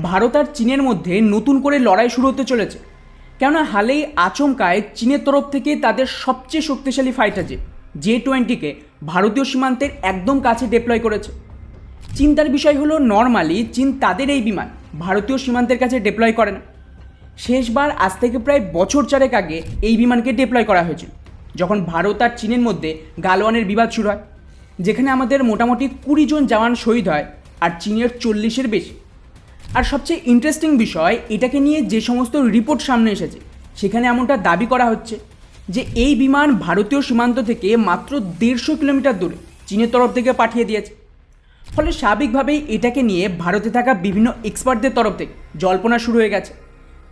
ভারত আর চীনের মধ্যে নতুন করে লড়াই শুরু হতে চলেছে। কেননা হালেই আচমকায় চীনের তরফ থেকে তাদের সবচেয়ে শক্তিশালী ফাইটার জেট জে টোয়েন্টিকে ভারতীয় সীমান্তের একদম কাছে ডিপ্লয় করেছে। চিন্তার বিষয় হলো নর্মালি চীন তাদের এই বিমান ভারতীয় সীমান্তের কাছে ডিপ্লয় করে না। শেষবার আজ থেকে প্রায় বছর চারেক আগে এই বিমানকে ডিপ্লয় করা হয়েছিল, যখন ভারত আর চীনের মধ্যে গালওয়ানের বিবাদ শুরু হয়, যেখানে আমাদের মোটামুটি কুড়ি জন জওয়ান শহীদ হয় আর চীনের চল্লিশের বেশি। আর সবচেয়ে ইন্টারেস্টিং বিষয়, এটাকে নিয়ে যে সমস্ত রিপোর্ট সামনে এসেছে, সেখানে এমনটা দাবি করা হচ্ছে যে এই বিমান ভারতীয় সীমান্ত থেকে মাত্র দেড়শো কিলোমিটার দূরে চীনের তরফ থেকে পাঠিয়ে দিয়েছে। ফলে স্বাভাবিকভাবেই এটাকে নিয়ে ভারতে থাকা বিভিন্ন এক্সপার্টদের তরফ থেকে জল্পনা শুরু হয়ে গেছে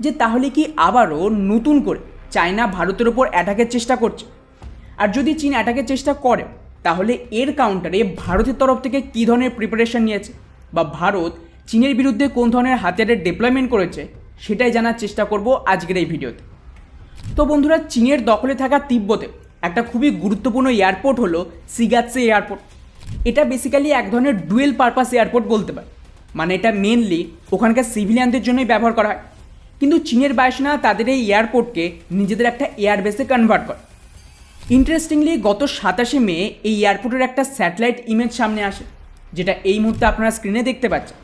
যে তাহলে কি আবারও নতুন করে চায়না ভারতের ওপর অ্যাটাকের চেষ্টা করছে? আর যদি চীন অ্যাটাকের চেষ্টা করে, তাহলে এর কাউন্টারে ভারতের তরফ থেকে কী ধরনের প্রিপারেশন নিয়েছে? বা ভারত চীনের বিরুদ্ধে কোন ধরনের হাতিয়ারের ডিপ্লয়মেন্ট করেছে, সেটাই জানার চেষ্টা করব আজকের এই ভিডিওতে। তো বন্ধুরা, চীনের দখলে থাকা তিব্বতে একটা খুবই গুরুত্বপূর্ণ এয়ারপোর্ট হলো সিগাতসে এয়ারপোর্ট এটা বেসিক্যালি এক ধরনের ডুয়েল পারপাস এয়ারপোর্ট বলতে পারে। মানে এটা মেনলি ওখানকার সিভিলিয়ানদের জন্যই ব্যবহার করা হয়। কিন্তু চীনের বায়ুসেনা তাদের এই এয়ারপোর্টকে নিজেদের একটা এয়ারবেসে কনভার্ট করে। ইন্টারেস্টিংলি গত সাতাশে মে এই এয়ারপোর্টের একটা স্যাটেলাইট ইমেজ সামনে আসে, যেটা এই মুহূর্তে আপনারা স্ক্রিনে দেখতে পাচ্ছেন।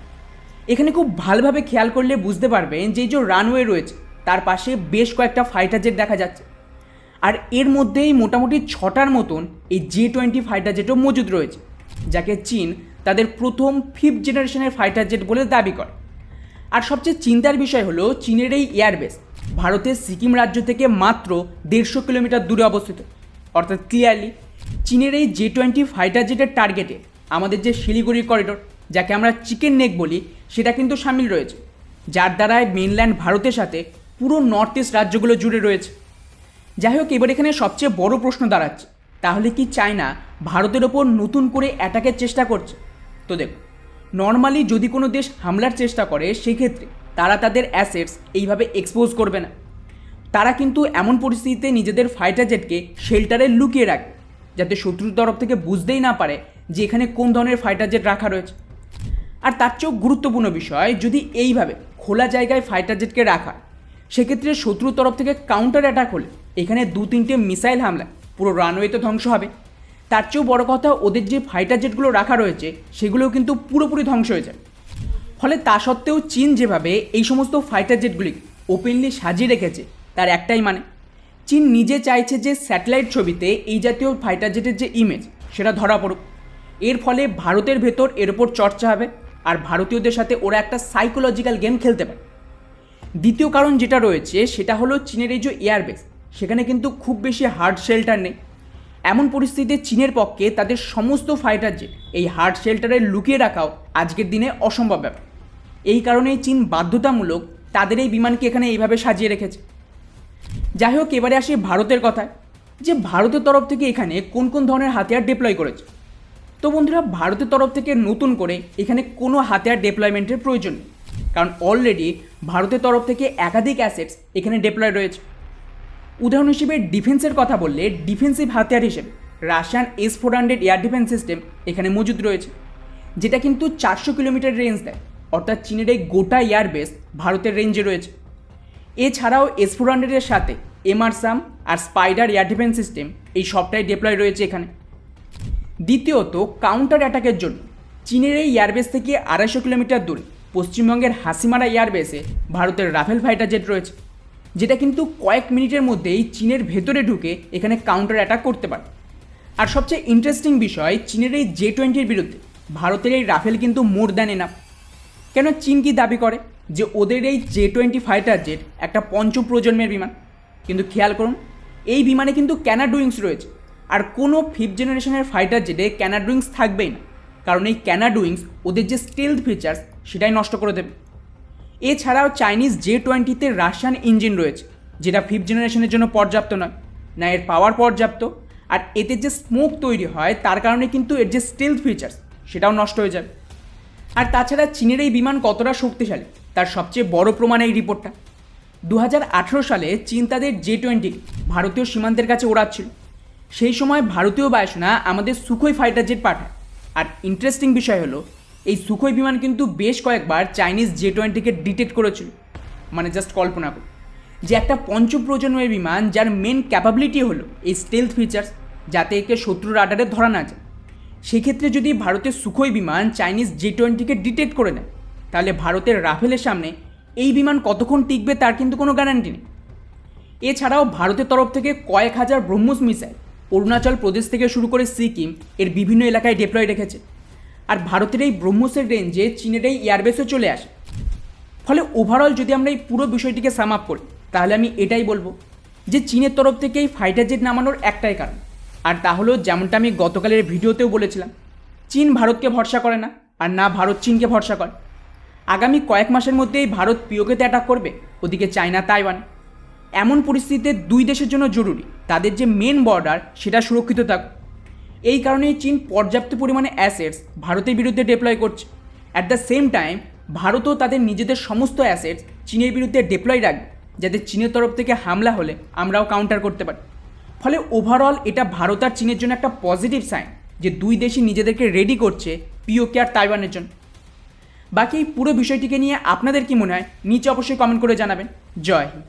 এখানে খুব ভালোভাবে খেয়াল করলে বুঝতে পারবেন যে যে রানওয়ে রয়েছে, তার পাশে বেশ কয়েকটা ফাইটার জেট দেখা যাচ্ছে। আর এর মধ্যেই মোটামুটি ছটার মতন এই জে টোয়েন্টি ফাইটার জেটও মজুদ রয়েছে, যাকে চীন তাদের প্রথম ফিফথ জেনারেশনের ফাইটার জেট বলে দাবি করে। আর সবচেয়ে চিন্তার বিষয় হলো চীনের এই এয়ারবেস ভারতের সিকিম রাজ্য থেকে মাত্র দেড়শো কিলোমিটার দূরে অবস্থিত। অর্থাৎ ক্লিয়ারলি চীনের এই জে টোয়েন্টি ফাইটার জেটের টার্গেটে আমাদের যে শিলিগুড়ি করিডোর যাকে আমরা চিকেন নেক বলি, সেটা কিন্তু সামিল রয়েছে, যার দ্বারায় মেনল্যান্ড ভারতের সাথে পুরো নর্থ ইস্ট রাজ্যগুলো জুড়ে রয়েছে। যাই হোক, এবার এখানে সবচেয়ে বড় প্রশ্ন দাঁড়াচ্ছে, তাহলে কি চায়না ভারতের ওপর নতুন করে অ্যাটাকের চেষ্টা করছে? তো দেখো, নর্মালি যদি কোনো দেশ হামলার চেষ্টা করে, সেক্ষেত্রে তারা তাদের অ্যাসেটস এইভাবে এক্সপোজ করবে না। তারা কিন্তু এমন পরিস্থিতিতে নিজেদের ফাইটার জেটকে শেল্টারে লুকিয়ে রাখে, যাতে শত্রুর তরফ থেকে বুঝতেই না পারে যে এখানে কোন ধরনের ফাইটার জেট রাখা রয়েছে। আর তার চেয়েও গুরুত্বপূর্ণ বিষয়, যদি এইভাবে খোলা জায়গায় ফাইটার জেটকে রাখা, সেক্ষেত্রে শত্রুর তরফ থেকে কাউন্টার অ্যাটাক হলে এখানে দু তিনটে মিসাইল হামলা, পুরো রানওয়ে তো ধ্বংস হবে। তার চেয়েও বড় কথা, ওদের যে ফাইটার জেটগুলো রাখা রয়েছে, সেগুলোও কিন্তু পুরোপুরি ধ্বংস হয়ে যায়। ফলে তা সত্ত্বেও চীন যেভাবে এই সমস্ত ফাইটার জেটগুলিকে ওপেনলি সাজিয়ে রেখেছে, তার একটাই মানে চীন নিজে চাইছে যে স্যাটেলাইট ছবিতে এই জাতীয় ফাইটার জেটের যে ইমেজ সেটা ধরা পড়ুক। এর ফলে ভারতের ভেতর এর ওপর চর্চা হবে। আর ভারতীয়দের সাথে ওরা একটা সাইকোলজিক্যাল গেম খেলতে পারে। দ্বিতীয় কারণ যেটা রয়েছে, সেটা হলো চীনের এই যে এয়ারবেস সেখানে কিন্তু খুব বেশি হার্ড শেল্টার নেই। এমন পরিস্থিতিতে চীনের পক্ষে তাদের সমস্ত ফাইটার জেট এই হার্ড শেল্টারে লুকিয়ে রাখাও আজকের দিনে অসম্ভব ব্যাপার। এই কারণেই চীন বাধ্যতামূলক তাদের এই বিমানকে এখানে এইভাবে সাজিয়ে রেখেছে। যাই হোক, এবারে আসি ভারতের কথায়, যে ভারতের তরফ থেকে এখানে কোন কোন ধরনের হাতিয়ার ডিপ্লয় করেছে। তো বন্ধুরা, ভারতের তরফ থেকে নতুন করে এখানে কোনো হাতিয়ার ডিপ্লয়মেন্টের প্রয়োজন নেই। কারণ অলরেডি ভারতের তরফ থেকে একাধিক অ্যাসেটস এখানে ডিপ্লয় রয়েছে। উদাহরণ হিসেবে ডিফেন্সের কথা বললে ডিফেন্সিভ হাতিয়ার হিসেবে Russian S four hundred air defence system এখানে মজুদ রয়েছে, যেটা কিন্তু চারশো কিলোমিটার রেঞ্জ দেয়। অর্থাৎ চীনের এই গোটা এয়ারবেস ভারতের রেঞ্জে রয়েছে। এছাড়াও এস ফোর হান্ড্রেডের সাথে এমআরসাম আর স্পাইডার এয়ার ডিফেন্স সিস্টেম এই সবটাই ডিপ্লয় রয়েছে এখানে। দ্বিতীয়ত কাউন্টার অ্যাটাকের জন্য। চীনের এই এয়ারবেস থেকে আড়াইশো কিলোমিটার দূরে, পশ্চিমবঙ্গের হাসিমারা এয়ারবেসে ভারতের রাফেল ফাইটার জেট রয়েছে, যেটা কিন্তু কয়েক মিনিটের মধ্যেই চীনের ভেতরে ঢুকে এখানে কাউন্টার অ্যাটাক করতে পারে। আর সবচেয়ে ইন্টারেস্টিং বিষয়, চীনের এই জে টোয়েন্টির বিরুদ্ধে ভারতের এই রাফেল কিন্তু মোর দ্যান এনাফ কেন চীন কি দাবি করে? যে ওদের এই জে টোয়েন্টি ফাইটার জেট একটা পঞ্চম প্রজন্মের বিমান। কিন্তু খেয়াল করুন, এই বিমানে কিন্তু ক্যানা ক্যানাডুইংস রয়েছে আর কোনো ফিফথ জেনারেশনের ফাইটার জেটে ক্যানাডুইংস থাকবেই না। কারণ এই ক্যানাডুইংস ওদের যে স্টেলথ ফিচার্স সেটাই নষ্ট করে দেবে। এছাড়াও চাইনিজ জে টোয়েন্টিতে রাশিয়ান ইঞ্জিন রয়েছে, যেটা ফিফথ জেনারেশনের জন্য পর্যাপ্ত নয়। না, এর পাওয়ার পর্যাপ্ত, আর এতে যে স্মোক তৈরি হয়, তার কারণে কিন্তু এর যে স্টেলথ ফিচার্স সেটাও নষ্ট হয়ে যাবে। আর তাছাড়া চীনের এই বিমান কতটা শক্তিশালী, তার সবচেয়ে বড় প্রমাণ এই রিপোর্টটা। দু হাজার আঠেরো সালে চীন তাদের জে টোয়েন্টি ভারতীয় সীমান্তের কাছে ওড়াচ্ছিল। সেই সময় ভারতীয় বায়ুসেনা আমাদের সুখোই ফাইটার জেট পাঠায়। আর ইন্টারেস্টিং বিষয় হলো, এই সুখোই বিমান কিন্তু বেশ কয়েকবার চাইনিজ জে টোয়েন্টিকে ডিটেক্ট করেছিল। মানে জাস্ট কল্পনা করুন যে একটা পঞ্চম প্রজন্মের বিমান যার মেন ক্যাপাবিলিটি হলো এই স্টেলথ ফিচার্স যাতে একে শত্রুর রাডারে ধরা না যায়। সেক্ষেত্রে যদি ভারতের সুখোই বিমান চাইনিজ জে টোয়েন্টিকে ডিটেক্ট করে নেয়, তাহলে ভারতের রাফেলের সামনে এই বিমান কতক্ষণ টিকবে তার কিন্তু কোনো গ্যারান্টি নেই। এছাড়াও ভারতের তরফ থেকে কয়েক হাজার ব্রহ্মোস মিসাইল অরুণাচল প্রদেশ থেকে শুরু করে সিকিম এর বিভিন্ন এলাকায় ডিপ্লয় রেখেছে। আর ভারতের এই ব্রহ্মসের রেঞ্জে চীনের এই এয়ারবেসও চলে আসে। ফলে ওভারঅল যদি আমরা এই পুরো বিষয়টিকে সাম আপ করি, তাহলে আমি এটাই বলব যে চীনের তরফ থেকে এই ফাইটার জেট নামানোর একটাই কারণ। আর তা হলো যেমনটা আমি গতকালের ভিডিওতেও বলেছিলাম, চীন ভারতকে ভরসা করে না, আর না ভারত চীনকে ভরসা করে। আগামী কয়েক মাসের মধ্যেই ভারত পিওকেতে অ্যাটাক করবে, ওদিকে চায়না, তাইওয়ান। এমন পরিস্থিতিতে দুই দেশের জন্য জরুরি। তাদের যে মেন বর্ডার সেটা সুরক্ষিত থাকুক এই কারণেই চীন পর্যাপ্ত পরিমাণে অ্যাসেটস ভারতের বিরুদ্ধে ডিপ্লয় করছে। অ্যাট দ্য সেম টাইম ভারতও তাদের নিজেদের সমস্ত অ্যাসেটস চীনের বিরুদ্ধে ডিপ্লয় রাখবে, যাতে চীনের তরফ থেকে হামলা হলে আমরাও কাউন্টার করতে পারি। ফলে ওভারঅল এটা ভারত আর চীনের জন্য একটা পজিটিভ সাইন যে দুই দেশই নিজেদেরকে রেডি করছে পিওকে আর তাইওয়ানের জন্য। বাকি এই পুরো বিষয়টিকে নিয়ে আপনাদের কি মনে হয়? নিচে অবশ্যই কমেন্ট করে জানাবেন। জয় হিন্দ।